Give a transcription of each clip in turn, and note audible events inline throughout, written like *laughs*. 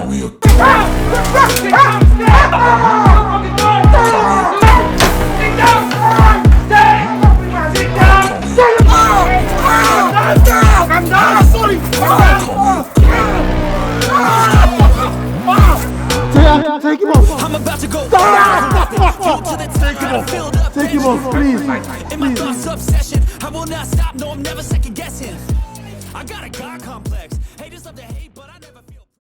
Call me a Take him off. I'm about to go. I filled up Take him off, please. in my thoughts obsession. I will not stop. No, I'm never second guessing. I got a God complex. Haters love to hate, but I.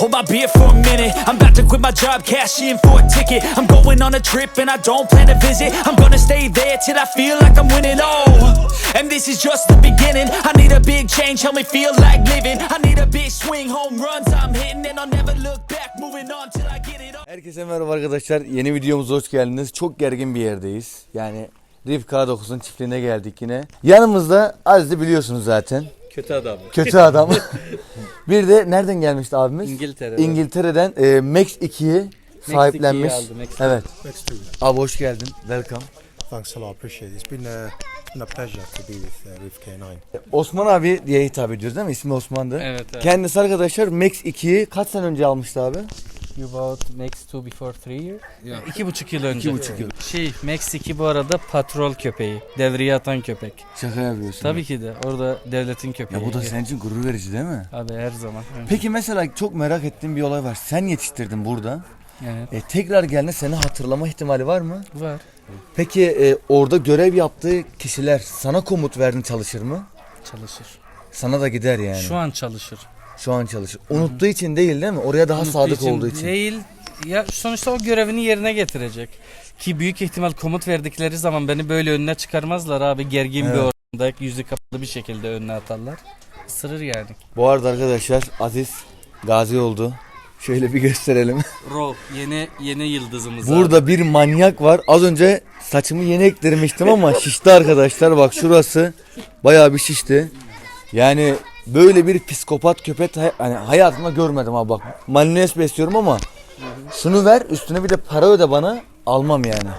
Hold my beer for a minute. I'm about to quit my job, cash in for a ticket. I'm going on a trip and I don't plan to visit. I'm gonna stay there till I feel like I'm winning. Oh, and this is just the beginning. I need a big change, help me feel like living. I need a big swing, home runs I'm hitting, and I'll never look back. Moving on till I get it. Herkese merhaba arkadaşlar. Yeni videomuza hoş geldiniz. Çok gergin bir yerdeyiz. Yani Rif K9'un çiftliğine geldik yine. Yanımızda Aziz'i biliyorsunuz zaten. Kötü adam. Kötü adam. *laughs* bir de nereden gelmişti abimiz? İngiltere'den. İngiltere'den e, Max 2'yi sahiplenmiş. 2'yi aldı, Max evet. To you. Abi hoş geldin. Welcome. Thanks a lot. Appreciate it. It's been a, been a pleasure to be with uh, Reef K9. Osman abi diye hitap ediyoruz değil mi? İsmi Osman'dı. Evet, evet. Kendisi arkadaşlar Max 2'yi kaç sene önce almıştı abi? You bought Max 2 before 3 years? İki buçuk yıl önce. İki buçuk yıl. Şey, Max 2 bu arada patrol köpeği. Devreye atan köpek. Şaka yapıyorsun. Tabii ki de. Orada devletin köpeği. Ya bu da senin için gurur verici değil mi? Abi her zaman. Peki mesela çok merak ettiğim bir olay var. Sen yetiştirdin burada. Evet. E, tekrar geldiğinde seni hatırlama ihtimali var mı? Var. Peki e, orada görev yaptığı kişiler sana komut verdin çalışır mı? Çalışır. Sana da gider yani. Şu an çalışır. Şu an çalışır. Unuttuğu için değil değil mi? Oraya daha Unuttuğu sadık olduğu için. Değil. Ya sonuçta o görevini yerine getirecek. Ki büyük ihtimal komut verdikleri zaman beni böyle önüne çıkarmazlar abi. Gergin bir Evet. ortamda yüzü kapalı bir şekilde önüne atarlar. Isırır yani. Bu arada arkadaşlar Aziz gazi oldu. Şöyle bir gösterelim. *laughs* Rob yeni yeni yıldızımız abi. Burada bir manyak var. Az önce saçımı yeni ektirmiştim ama şişti arkadaşlar. Bak şurası bayağı bir şişti. Yani böyle bir psikopat köpek hay- hani hayatımda görmedim abi bak. Malines besliyorum ama şunu ver üstüne bir de para öde bana almam yani.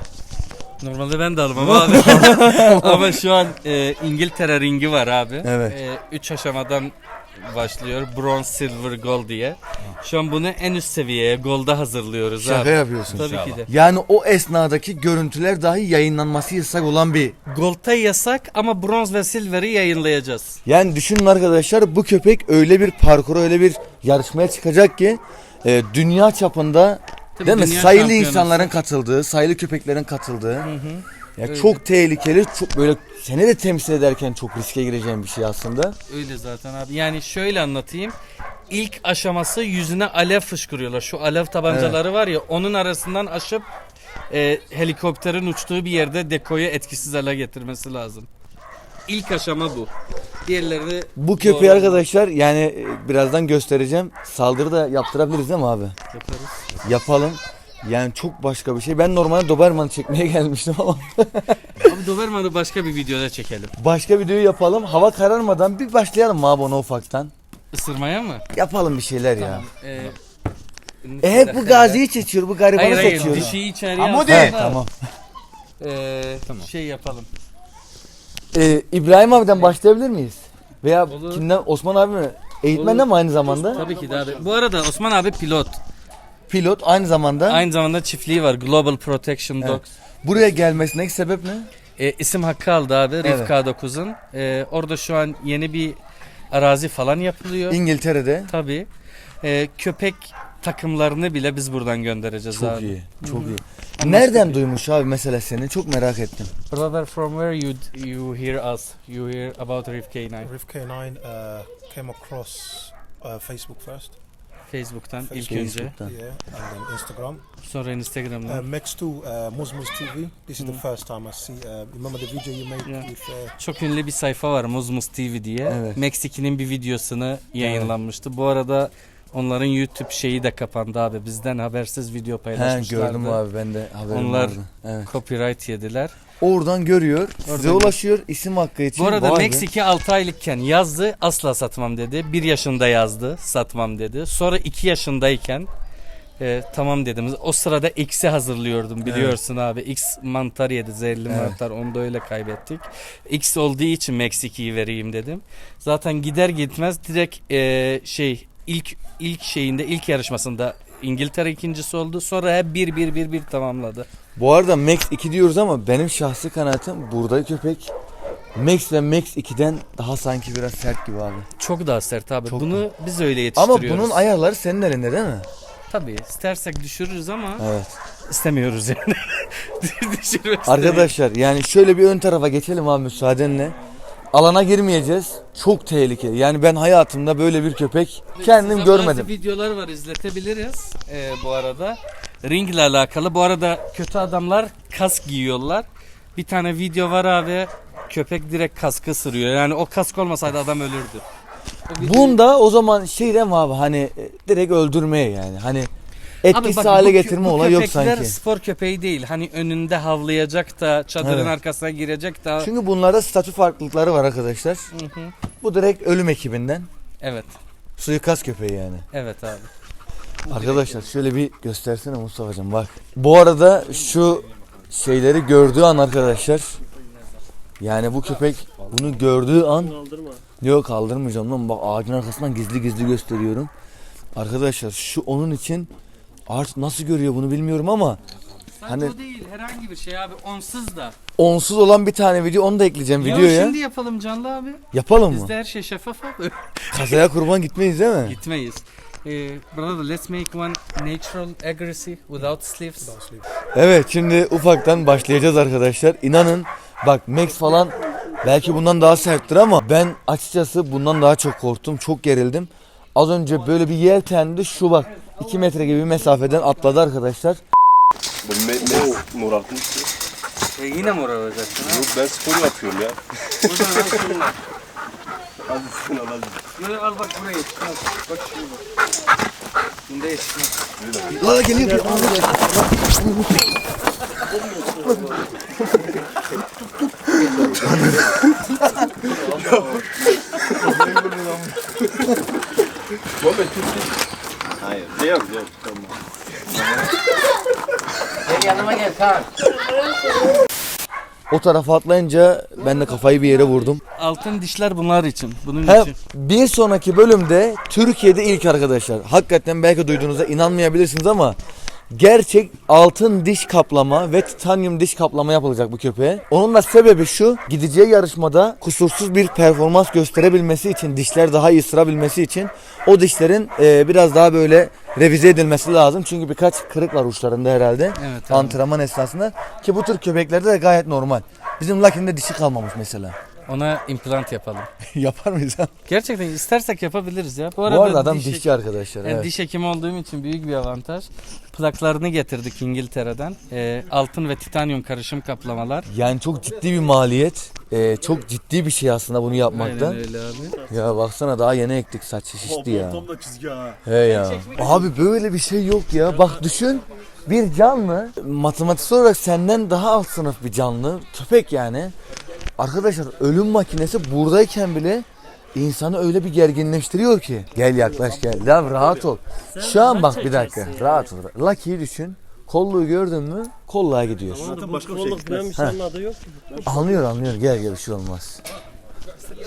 Normalde ben de almam abi. *laughs* Ama şu an e, İngiltere ringi var abi. Evet. E, üç aşamadan başlıyor. Bronze, silver, gold diye. Şu an bunu en üst seviyeye gold'a hazırlıyoruz Şaka abi. yapıyorsun. Tabii ki de. Yani o esnadaki görüntüler dahi yayınlanması yasak olan bir. Gold'ta yasak ama bronz ve silver'i yayınlayacağız. Yani düşünün arkadaşlar bu köpek öyle bir parkura öyle bir yarışmaya çıkacak ki e, dünya çapında Tabii değil mi? dünya Sayılı şampiyonası. insanların katıldığı, sayılı köpeklerin katıldığı. Ya Öyle. çok tehlikeli, çok böyle seni de temsil ederken çok riske gireceğin bir şey aslında. Öyle zaten abi. Yani şöyle anlatayım. İlk aşaması yüzüne alev fışkırıyorlar. Şu alev tabancaları var ya onun arasından aşıp e, helikopterin uçtuğu bir yerde dekoyu etkisiz hale getirmesi lazım. İlk aşama bu. Diğerleri Bu köpeği Doğru. arkadaşlar yani e, birazdan göstereceğim. Saldırı da yaptırabiliriz değil mi abi? yaparız. Yapalım. Yani çok başka bir şey. Ben normalde Doberman çekmeye *laughs* gelmiştim ama Abi Doberman'ı başka bir videoda çekelim. başka videoyu yapalım. Hava kararmadan bir başlayalım mı abi ona ufaktan? Isırmaya mı? Yapalım bir şeyler ya. Tamam. Ee, E hep bu gaziyi seçiyor, bu garibanı Hayır hayır seçiyor. dişiyi içeriye alsana. değil. Tamam. Ee, Şey yapalım. Ee, İbrahim abiden başlayabilir miyiz? Veya Olur. kimden? Osman abi mi? Eğitmen de mi aynı zamanda? Tabii ki de abi. Bu arada Osman abi pilot. Pilot aynı zamanda. Aynı zamanda çiftliği var. Global Protection Dogs. Buraya gelmesindeki sebep ne? E, isim hakkı aldı abi Evet. Rif K9'un. E, orada şu an yeni bir arazi falan yapılıyor. İngiltere'de. Tabii. E, köpek takımlarını bile biz buradan göndereceğiz Çok abi. iyi. Çok iyi. Nereden duymuş abi mesela seni? Çok merak ettim. Brother from where you you hear us? You hear about Rif K9? Reef K9 uh, came across uh, Facebook first, Facebook'tan ilk önce. Facebook'tan. yeah, and then Instagram. Sonra Instagram'dan. Uh, Max2, uh, Musmus TV. This is the first time I see. Uh, remember the video you made Yeah. with uh, Çok ünlü bir sayfa var Muzmus TV diye. Evet. Max 2'nin bir videosunu yayınlanmıştı. Bu arada Onların YouTube şeyi de kapandı abi. Bizden habersiz video He paylaşmışlardı. gördüm abi ben de haberim Onlar vardı. Evet. copyright yediler. Oradan görüyor, size Oradan- ulaşıyor isim hakkı için. Bu arada Vay 2 6 aylıkken yazdı asla satmam dedi. 1 yaşında yazdı satmam dedi. Sonra 2 yaşındayken e, tamam dedim. O sırada X'i hazırlıyordum biliyorsun abi. X mantar yedi zehirli Evet. mantar onu da öyle kaybettik. X olduğu için 2'yi vereyim dedim. Zaten gider gitmez direkt e, şey ilk ilk şeyinde ilk yarışmasında İngiltere ikincisi oldu. Sonra hep 1 1 1 1 tamamladı. Bu arada Max 2 diyoruz ama benim şahsi kanaatim buradaki köpek Max ve Max 2'den daha sanki biraz sert gibi abi. Çok daha sert abi. Çok Bunu biz öyle Ama yetiştiriyoruz. bunun ayarları senin elinde değil mi? Tabii istersek düşürürüz ama Evet. istemiyoruz yani. *laughs* Düşürmek istemiyoruz. Arkadaşlar yani şöyle bir ön tarafa geçelim abi müsaadenle. Alana girmeyeceğiz. Çok tehlikeli. Yani ben hayatımda böyle bir köpek kendim Size görmedim. Bazı videolar var izletebiliriz ee, bu arada. Ringle alakalı. Bu arada kötü adamlar kask giyiyorlar. Bir tane video var abi. Köpek direkt kaskı sırıyor. Yani o kask olmasaydı adam ölürdü. O video- Bunda o zaman şey mi abi hani e, direkt öldürmeye yani. Hani etkisiz bak, hale bu kö- getirme bu olayı yok köpekler sanki. spor köpeği değil. Hani önünde havlayacak da çadırın Evet. arkasına girecek da. Çünkü bunlarda statü farklılıkları var arkadaşlar. Hı hı. Bu direkt ölüm ekibinden. Evet. Suikast köpeği yani. Evet abi. Arkadaşlar şöyle bir göstersene Mustafa'cığım bak. Bu arada şu şeyleri gördüğü an arkadaşlar yani bu köpek bunu gördüğü an Yok kaldırmayacağım lan bak ağacın arkasından gizli gizli gösteriyorum. Arkadaşlar şu onun için artık nasıl görüyor bunu bilmiyorum ama Sadece Hani- o değil herhangi bir şey abi onsuz da. onsuz olan bir tane video onu da ekleyeceğim Ya videoya. şimdi yapalım canlı abi. Yapalım mı? Bizde her şey şeffaf abi. *laughs* Kazaya kurban gitmeyiz değil mi? Gitmeyiz. Eh, brother, let's make one natural aggressive without sleeves. Evet şimdi ufaktan başlayacağız arkadaşlar. İnanın bak Max falan belki bundan daha serttir ama ben açıkçası bundan daha çok korktum. Çok gerildim. Az önce böyle bir yeltendi şu bak 2 metre gibi bir mesafeden atladı arkadaşlar. Ben me, me morardım işte. E, yine mor olacaksın ha. Yok ben spor yapıyorum ya. Buradan al şunu. Hadi sen al hadi. Yo, al bak buraya yetişmez. Bak şunu bak. Bunda. La geliyor bir *laughs* Hayır. Ne yok yok. Tamam. O tarafa atlayınca ben de kafayı bir yere vurdum. Altın dişler bunlar için. Bunun He, için. bir sonraki bölümde Türkiye'de ilk arkadaşlar. Hakikaten belki duyduğunuzda inanmayabilirsiniz ama gerçek altın diş kaplama ve titanyum diş kaplama yapılacak bu köpeğe. Onun da sebebi şu. Gideceği yarışmada kusursuz bir performans gösterebilmesi için, dişler daha iyi sırabilmesi için o dişlerin e, biraz daha böyle revize edilmesi lazım. Çünkü birkaç kırık var uçlarında herhalde. Evet abi. Antrenman esnasında ki bu tür köpeklerde de gayet normal. Bizim Lucky'nin de dişi kalmamış mesela. Ona implant yapalım. *laughs* Yapar mıyız? Gerçekten istersek yapabiliriz ya. Bu Bu arada adam diş- dişçi arkadaşlar. Yani evet. diş hekimi olduğum için büyük bir avantaj. Plaklarını getirdik İngiltere'den. Ee, altın ve titanyum karışım kaplamalar. Yani çok ciddi bir maliyet. Ee, çok ciddi bir şey aslında bunu yapmakta. Aynen öyle abi. Ya baksana daha yeni ektik saç şişti ya. Tam da çizgi ha. He ya. Abi böyle bir şey yok ya. Bak düşün. Bir canlı matematiksel olarak senden daha alt sınıf bir canlı. Köpek yani. Arkadaşlar ölüm makinesi buradayken bile insanı öyle bir gerginleştiriyor ki. Gel yaklaş gel. Ya rahat ol. Şu an bak bir dakika. Rahat ol. Lucky'yi düşün. Kolluğu gördün mü kolluğa gidiyor. Zaten başka bir şey gitmez. Anlıyor anlıyor. Gel gel bir şey olmaz.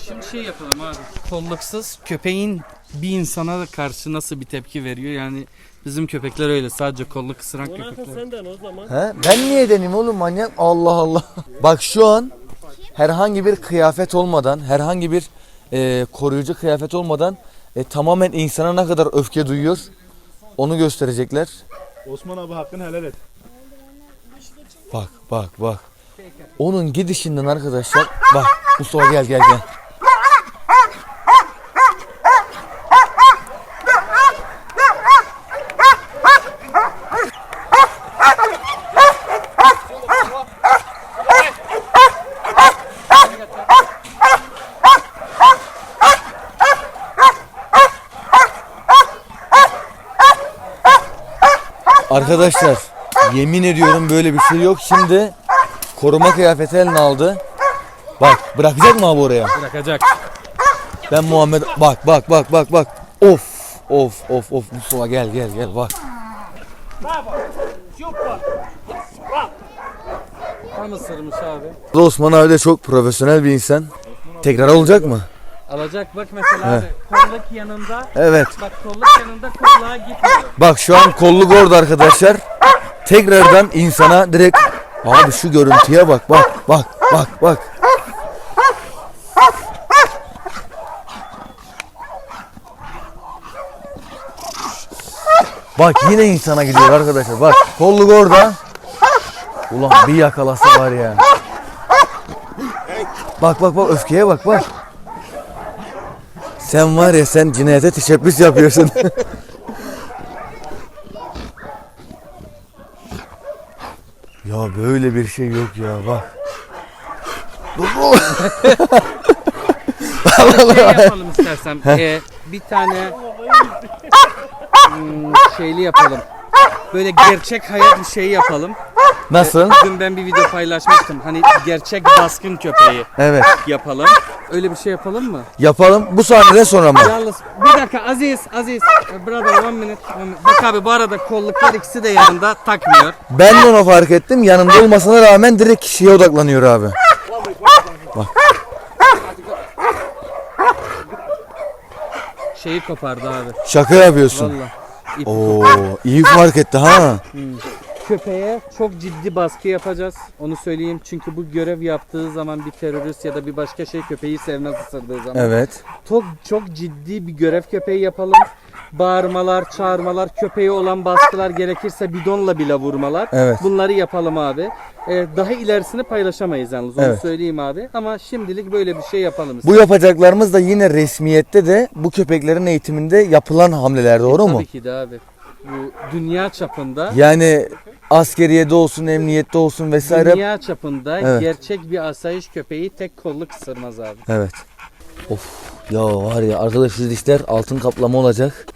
Şimdi şey yapalım abi. Kolluksuz köpeğin bir insana karşı nasıl bir tepki veriyor? Yani bizim köpekler öyle sadece kolluk ısıran köpekler. He? Ben niye deneyim oğlum manyak? Allah Allah. *laughs* Bak şu an herhangi bir kıyafet olmadan, herhangi bir e, koruyucu kıyafet olmadan e, tamamen insana ne kadar öfke duyuyor onu gösterecekler. Osman abi hakkını helal et. Bak bak bak. Onun gidişinden arkadaşlar bak Mustafa gel gel gel. Arkadaşlar yemin ediyorum böyle bir şey yok. Şimdi koruma kıyafeti eline aldı. Bak bırakacak mı abi oraya? Bırakacak. Ben Muhammed bak bak bak bak bak. Of of of of Mustafa gel gel gel bak. Tam ısırmış abi. Osman abi de çok profesyonel bir insan. Tekrar olacak mı? Alacak bak mesela abi. Kolluk yanında. Evet. Bak kolluk yanında kolluğa gitmiyor. Bak şu an kolluk orada arkadaşlar. Tekrardan insana direkt abi şu görüntüye bak bak bak bak bak. Bak yine insana gidiyor arkadaşlar. Bak kolluk orada. Ulan bir yakalasa var ya. Bak bak bak öfkeye bak bak. Sen var ya sen cinayete teşebbüs yapıyorsun. *laughs* ya böyle bir şey yok ya bak. *laughs* şey yapalım istersen. Ee, bir tane hmm, şeyli yapalım. Böyle gerçek hayat bir şey yapalım. Nasıl? Dün ben bir video paylaşmıştım. Hani gerçek baskın köpeği Evet. yapalım. Öyle bir şey yapalım mı? Yapalım. Bu sahneden sonra mı? Yalnız bir dakika Aziz, Aziz. Brother one minute, one minute. Bak abi bu arada kolluklar ikisi de yanında takmıyor. Ben de onu fark ettim. Yanında olmasına rağmen direkt kişiye odaklanıyor abi. Şeyi kopardı abi. Şaka yapıyorsun. Valla. İp Oo, iyi fark etti ha. Köpeğe çok ciddi baskı yapacağız. Onu söyleyeyim çünkü bu görev yaptığı zaman bir terörist ya da bir başka şey köpeği sevmez ısırdığı zaman. Evet. Çok çok ciddi bir görev köpeği yapalım. Bağırmalar, çağırmalar, köpeğe olan baskılar gerekirse bidonla bile vurmalar. Evet. Bunları yapalım abi. Ee, daha ilerisini paylaşamayız yalnız onu Evet. söyleyeyim abi. Ama şimdilik böyle bir şey yapalım. Bu yapacaklarımız da yine resmiyette de bu köpeklerin eğitiminde yapılan hamleler doğru mu? Tabii ki de abi. Bu dünya çapında Yani askeriyede olsun, emniyette olsun vesaire. dünya çapında Evet. gerçek bir asayiş köpeği tek kolluk ısırmaz abi. Evet. Of ya var ya arkadaş şu dişler altın kaplama olacak.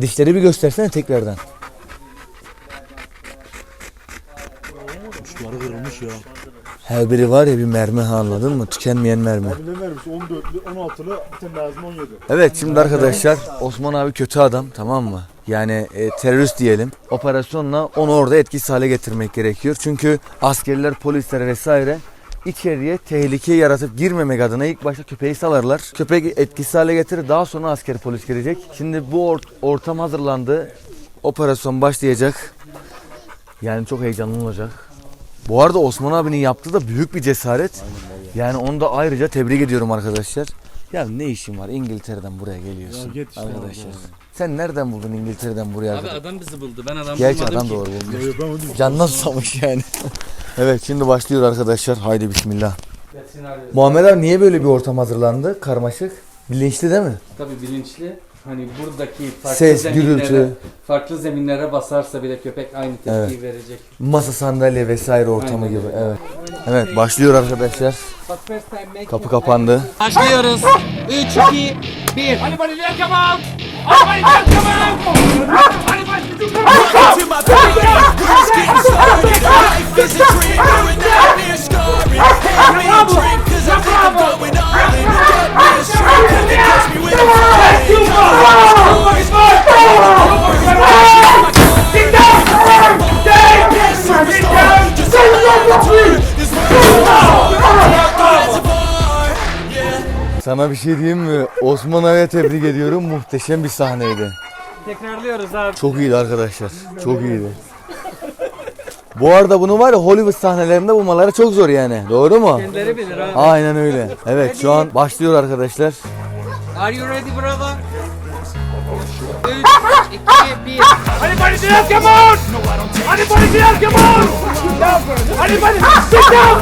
Dişleri bir göstersene tekrardan. Uçları kırılmış ya. Her biri var ya bir mermi ha anladın mı? Tükenmeyen mermi. Abi ne vermiş? 14'lü, 16'lı, bir tane lazım 17. Evet şimdi arkadaşlar Osman abi kötü adam tamam mı? Yani e, terörist diyelim. Operasyonla onu orada etkisiz hale getirmek gerekiyor. Çünkü askerler, polisler vesaire içeriye tehlike yaratıp girmemek adına ilk başta köpeği salarlar. Köpek etkisiz hale getirir daha sonra asker polis gelecek. Şimdi bu or- ortam hazırlandı. Operasyon başlayacak. Yani çok heyecanlı olacak. Bu arada Osman abinin yaptığı da büyük bir cesaret. Yani onu da ayrıca tebrik ediyorum arkadaşlar. Ya ne işin var İngiltere'den buraya geliyorsun Ya git işte arkadaşlar. abi. Sen nereden buldun İngiltere'den buraya? Abi kadar? adam bizi buldu. Ben adam Gerçi bulmadım adam ki. doğru bulmuş. Yo, ben onu diyorum. Canına susamış yani. *laughs* evet şimdi başlıyor arkadaşlar. Haydi bismillah. Gelsin abi. Muhammed abi niye böyle bir ortam hazırlandı? Karmaşık. Bilinçli değil mi? Tabii bilinçli. Hani buradaki farklı Ses, zeminlere, gürültü. farklı zeminlere basarsa bile köpek aynı tepkiyi Evet. verecek. Masa sandalye vesaire ortamı Aynen gibi. Evet. Evet başlıyor arkadaşlar. Kapı kapandı. Başlıyoruz. 3, 2, 1. to my baby. We're just Get down! Get down! Get down! Sana bir şey diyeyim mi? Osman Ağa'ya tebrik ediyorum. Muhteşem bir sahneydi. Tekrarlıyoruz abi. Çok iyiydi arkadaşlar. Çok iyiydi. Bu arada bunu var ya Hollywood sahnelerinde bulmaları çok zor yani. Doğru mu? Kendileri bilir abi. Aynen öyle. Evet şu an başlıyor arkadaşlar. Are you ready brother? 3, 2, 1. Anybody there? Come on! Anybody there? Come on! Anybody? Sit down!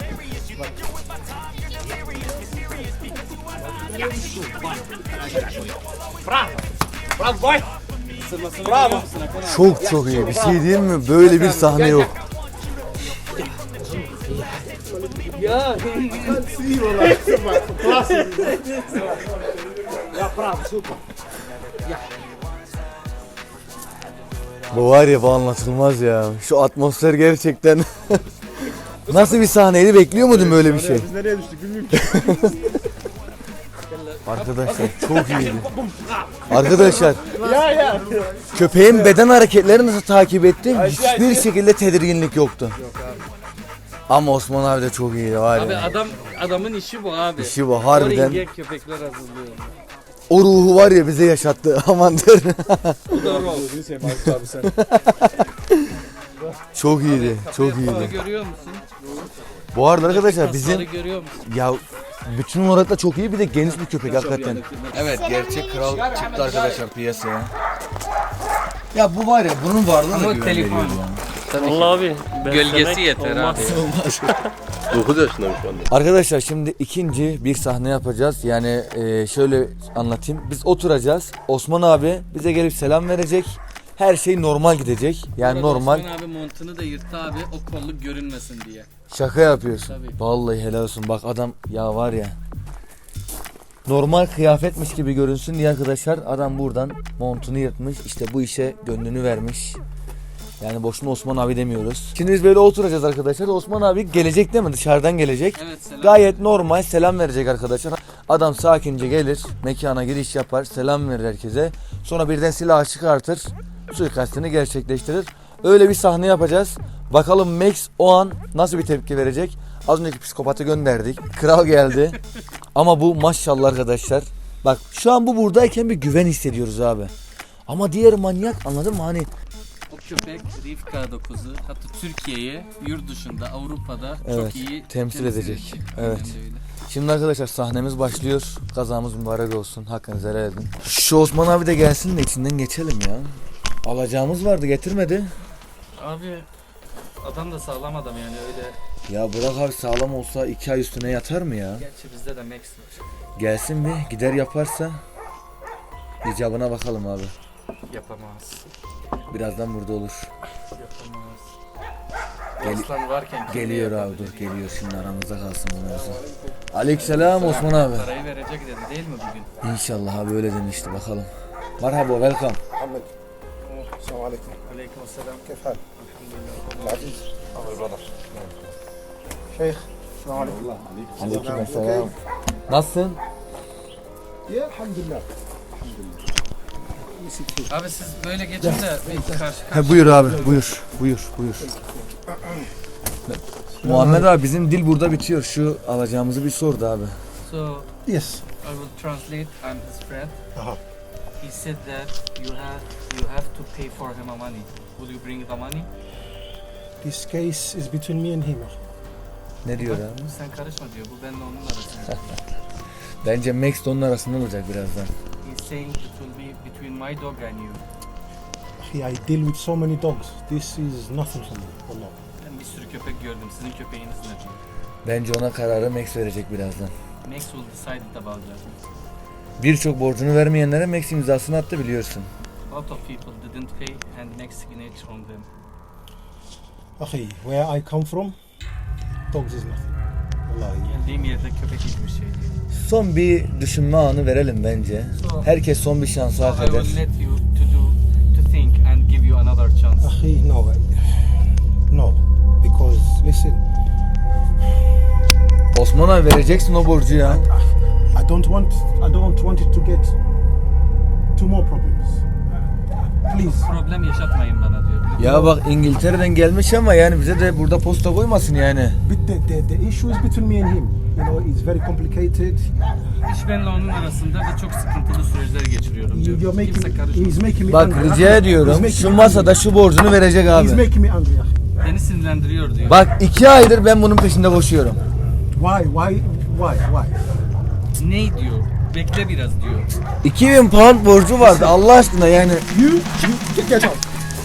Çok çok iyi bir şey diyeyim mi? Böyle bir sahne yok. Bu var ya bu anlatılmaz ya. Şu atmosfer gerçekten *laughs* Nasıl bir sahneydi bekliyor muydun böyle bir şey? Biz nereye düştük bilmiyorum ki. *laughs* Arkadaşlar çok iyiydi. *laughs* Arkadaşlar köpeğin beden hareketlerini nasıl takip ettim? Hiçbir şekilde tedirginlik yoktu. Ama Osman abi de çok iyiydi var Abi ya. adam adamın işi bu abi. İşi bu harbiden. Köpekler hazırlıyor. O ruhu var ya bize yaşattı. Amandır. Gözünü seveyim Aykut abi sen. çok iyiydi. Çok iyiydi. görüyor musun? Bu arada arkadaşlar Bizim... bizim görüyor musun? ya bütün olarak da çok iyi bir de geniş bir köpek hakikaten. Evet gerçek kral çıktı arkadaşlar piyasaya. Ya bu var ya bunun varlığı da Ama güven telefon. veriyor. Allah abi. Gölgesi beslemek yeter olmaz. abi. 9 yaşındayım şu anda. Arkadaşlar şimdi ikinci bir sahne yapacağız. Yani e, şöyle anlatayım. Biz oturacağız. Osman abi bize gelip selam verecek. Her şey normal gidecek. Yani Burada normal. Osman abi montunu da yırttı abi o kolluk görünmesin diye. Şaka yapıyorsun. Tabii. Vallahi helal olsun. Bak adam ya var ya. Normal kıyafetmiş gibi görünsün diye arkadaşlar adam buradan montunu yırtmış. İşte bu işe gönlünü vermiş. Yani boşuna Osman abi demiyoruz. Şimdi biz böyle oturacağız arkadaşlar. Osman abi gelecek değil mi? Dışarıdan gelecek. Evet selam. Gayet normal selam verecek arkadaşlar. Adam sakince gelir, mekana giriş yapar, selam verir herkese. Sonra birden silahı çıkartır, suikastini gerçekleştirir. Öyle bir sahne yapacağız. Bakalım Max o an nasıl bir tepki verecek? Az önceki psikopatı gönderdik. Kral geldi. *laughs* Ama bu maşallah arkadaşlar. Bak şu an bu buradayken bir güven hissediyoruz abi. Ama diğer manyak anladın mı? Hani O köpek Rivka 9'u hatta Türkiye'yi yurt dışında Avrupa'da Evet, çok iyi temsil edecek. Evet. Öyle. Şimdi arkadaşlar sahnemiz başlıyor. Kazamız mübarek olsun. Hakkınızı helal edin. Şu Osman abi de gelsin de içinden geçelim ya. Alacağımız vardı getirmedi. Abi adam da sağlam adam yani öyle. Ya Burak abi sağlam olsa iki ay üstüne yatar mı ya? Gerçi bizde de max var. Gelsin bir gider yaparsa icabına bakalım abi. Yapamaz. Birazdan burada olur. Yapamaz. Gel- Aslan varken Geliyor abi dur geliyor şimdi aramızda kalsın bu mevzu. Aleykümselam Osman abi. Parayı verecek dedi değil mi bugün? İnşallah abi öyle demişti bakalım. Merhaba welcome. Ahmet السلام عليكم Aleyküm selam. كيف حالك؟ العزيز شيخ السلام عليكم Aleykümselam. Nasılsın? يا الحمد لله Abi siz böyle geçin de bir karşı He buyur abi buyur buyur buyur. Muhammed abi bizim dil burada bitiyor. Şu alacağımızı bir sordu abi. So Yes I will translate. I'm his friend. Aha. he said that you have you have to pay for him a money. Will you bring the money? This case is between me and him. Ne diyor abi? Sen karışma diyor. Bu benle onun arasında. *laughs* Bence Max de onun arasında olacak birazdan. He's saying it will be between my dog and you. I deal with so many dogs. This is nothing for me. Allah. Ben bir sürü köpek gördüm. Sizin köpeğiniz ne? Bence ona kararı Max verecek birazdan. Max will decide about that. Birçok borcunu vermeyenlere Max imzasını attı biliyorsun. lot of people didn't pay and next signature on them. Ahi, where I come from, dogs is nothing. Vallahi. Geldiğim yerde köpek gibi bir şey. Son bir düşünme anı verelim bence. So- Herkes son bir şansı So hak I eder. will let you to do to think and give you another chance. Ahi, no. No. Because, listen, Osman abi vereceksin o borcu ya. I don't want I don't want it to get two more problems. Please. Problem yaşatmayın bana diyor. Ya bak İngiltere'den gelmiş ama yani bize de burada posta koymasın yani. But the, the, the issue is between me and him. You know, it's very complicated. İş benle onun arasında ve çok sıkıntılı süreçler geçiriyorum diyor. Kimse karışmasın. Bak angry. rica ediyorum şu masada şu borcunu verecek angry. He's abi. making me angry. Beni sinirlendiriyor diyor. Bak iki aydır ben bunun peşinde koşuyorum. Why? Why? Why? Why? Ne diyor? Bekle biraz diyor. 2000 pound borcu vardı Allah aşkına yani. You, you get, get out.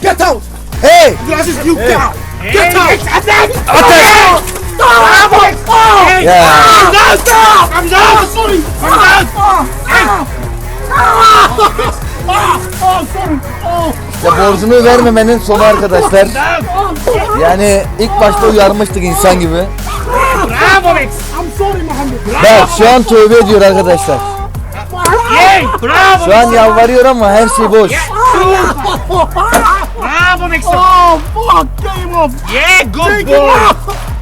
Get out! Hey! Aziz, you get out! Get out! Ya I'm down! Sorry! I'm down! Ya borcunu vermemenin sonu arkadaşlar. Yani ilk başta uyarmıştık insan gibi. Bravo, Max! Bak şu an tövbe ediyor arkadaşlar. Şu an yalvarıyor ama her şey boş. Bravo, Max! Oh, fuck! Take him off! Yeah, good Take him boy! off!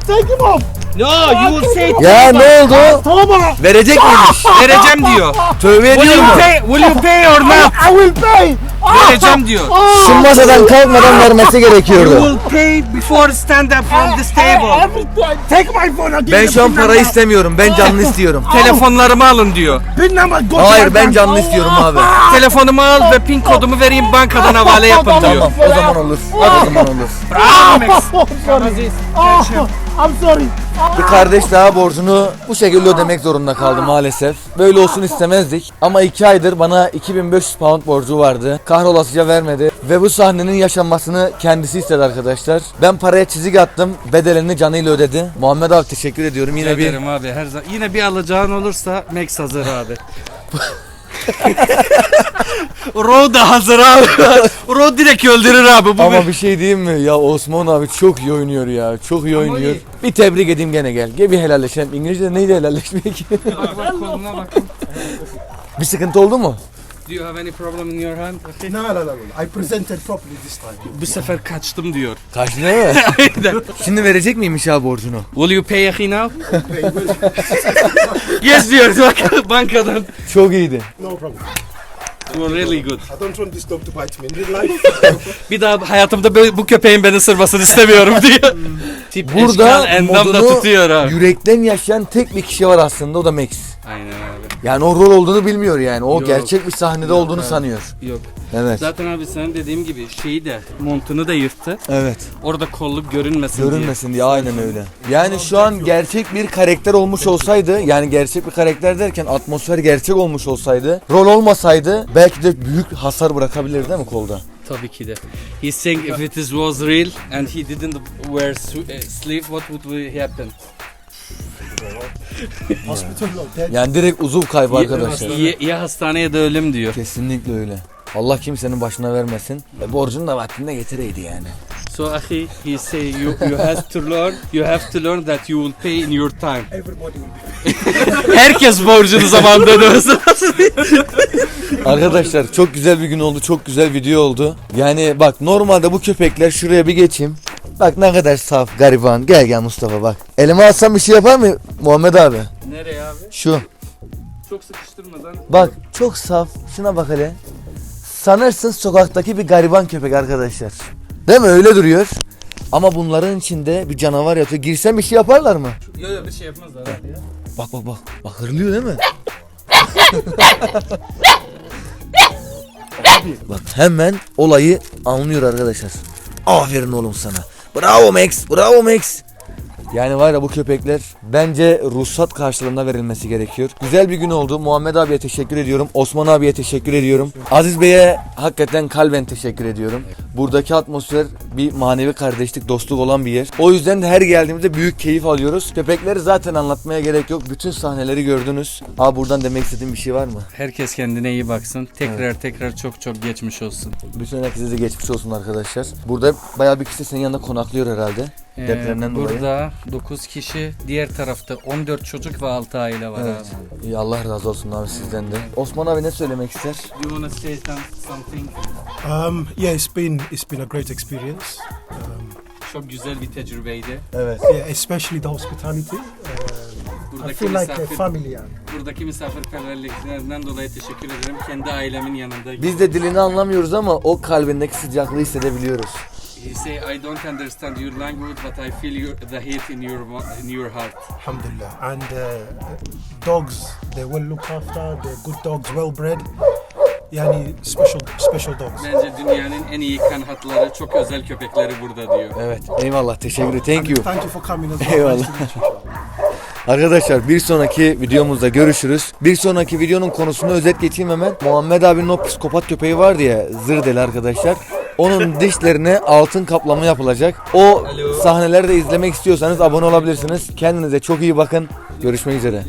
Take him off! No, you will say Ya ne oldu? Toba! Verecek miymiş? Vereceğim diyor. Tövbe ediyor mu? will you pay or not? I will pay! Vereceğim diyor. Şu masadan kalkmadan vermesi You gerekiyordu. will pay before stand up from this table. Everything! Take my phone! Give Ben şu an parayı number. istemiyorum. Ben canlı istiyorum. Telefonlarımı alın diyor. Go to Hayır my ben bank. canlı istiyorum abi. Telefonumu al ve pin kodumu vereyim bankadan havale yapın diyor. Tamam o zaman olur. O zaman olur. Bravo, Max! *laughs* Oh, I'm sorry. Bir kardeş daha borcunu bu şekilde ödemek zorunda kaldı maalesef. Böyle olsun istemezdik. Ama iki aydır bana 2500 pound borcu vardı. Kahrolasıca vermedi. Ve bu sahnenin yaşanmasını kendisi istedi arkadaşlar. Ben paraya çizik attım. Bedelini canıyla ödedi. Muhammed abi teşekkür ediyorum. Yine bir Ederim abi her zaman. Yine bir alacağın olursa Max hazır abi. *laughs* Ro da hazır abi. Ro direkt öldürür abi. Bu Ama bir şey diyeyim mi? Ya Osman abi çok iyi oynuyor ya. Çok iyi oynuyor. iyi. Bir tebrik edeyim gene gel. Gel bir helalleşelim. İngilizce'de neydi helalleşmek? Bir sıkıntı oldu mu? Do you have any problem in your hand? Okay. No, no, no, no. I presented properly this time. Bu sefer kaçtım diyor. Kaçtı mi? *laughs* Şimdi verecek miymiş ya borcunu? Will you pay ahi now? *laughs* yes diyor bak bankadan. Çok iyiydi. No problem. You were really good. I don't want this dog to bite me in real life. *laughs* Bir daha hayatımda böyle, bu köpeğin beni ısırmasını istemiyorum diyor. *laughs* Tip Burada eşkal endam da modunu tutuyor abi. yürekten yaşayan tek bir kişi var aslında o da Max. Aynen abi. Yani o rol olduğunu bilmiyor yani. O Yok. gerçek bir sahnede olduğunu abi. sanıyor. Yok. Evet. Zaten abi sen dediğim gibi şeyi de montunu da yırttı. Evet. Orada kolluk görünmesin, diye. Görünmesin diye aynen öyle. Yani şu an gerçek bir karakter olmuş olsaydı yani gerçek bir karakter derken atmosfer gerçek olmuş olsaydı rol olmasaydı belki de büyük hasar bırakabilir değil mi kolda? Tabii ki de. He's saying if it is was real and he didn't wear eh, sleeve what would happen? *laughs* Hospital. Yani direkt uzuv kaybı arkadaşlar. Ya, ya hastaneye de ölüm diyor. Kesinlikle öyle. Allah kimsenin başına vermesin. E, borcunu da vaktinde getireydi yani. So ahi he say you you have to learn you have to learn that you will pay in your time. Everybody will be. *laughs* Herkes borcunu zamanında ödemesin. Arkadaşlar çok güzel bir gün oldu. Çok güzel video oldu. Yani bak normalde bu köpekler şuraya bir geçeyim. Bak ne kadar saf gariban. Gel gel Mustafa bak. Elime alsam bir şey yapar mı Muhammed abi? Nereye abi? Şu. Çok sıkıştırmadan. Bak çok saf. Şuna bak hele. Sanırsın sokaktaki bir gariban köpek arkadaşlar. Değil mi? Öyle duruyor. Ama bunların içinde bir canavar yatıyor. Girsen bir şey yaparlar mı? Yok yok bir şey yapmazlar abi ya. Bak bak bak. Bak hırlıyor değil mi? *laughs* bak hemen olayı anlıyor arkadaşlar. Aferin oğlum sana. Bravo Max. Bravo Max. Yani var ya bu köpekler bence ruhsat karşılığında verilmesi gerekiyor. Güzel bir gün oldu. Muhammed abiye teşekkür ediyorum. Osman abiye teşekkür ediyorum. Aziz Bey'e hakikaten kalben teşekkür ediyorum. Buradaki atmosfer bir manevi kardeşlik, dostluk olan bir yer. O yüzden de her geldiğimizde büyük keyif alıyoruz. Köpekleri zaten anlatmaya gerek yok. Bütün sahneleri gördünüz. Abi buradan demek istediğim bir şey var mı? Herkes kendine iyi baksın. Tekrar tekrar çok çok geçmiş olsun. Bütün herkese de geçmiş olsun arkadaşlar. Burada bayağı bir kişi senin yanında konaklıyor herhalde. Ee, Depremden dolayı. Burada 9 kişi, diğer tarafta 14 çocuk ve 6 aile var Evet. abi. İyi Allah razı olsun abi sizden de. Osman abi ne söylemek ister? You wanna say some- something? Um, yeah, it's been it's been a great experience. Um, Çok güzel bir tecrübeydi. Evet. yeah, especially the hospitality. Um, I Buradaki feel like a misafir, family. yani. buradaki misafirperverliklerinden dolayı teşekkür ederim. Kendi ailemin yanında. Biz de dilini anlamıyoruz ama o kalbindeki sıcaklığı hissedebiliyoruz. He say I don't understand your language but I feel your, the hate in your in your heart. Alhamdulillah. And uh, dogs, they're well looked after. They're good dogs, well bred. Yani special special dogs. Bence dünyanın en iyi kanatları, çok özel köpekleri burada diyor. Evet. Eyvallah. Teşekkür ederim. Thank you. Thank you for coming as well. Eyvallah. Arkadaşlar bir sonraki videomuzda görüşürüz. Bir sonraki videonun konusunu özet geçeyim hemen. Muhammed abinin o psikopat köpeği vardı ya zır deli arkadaşlar. Onun dişlerine altın kaplama yapılacak. O sahneleri de izlemek istiyorsanız abone olabilirsiniz. Kendinize çok iyi bakın. Görüşmek üzere.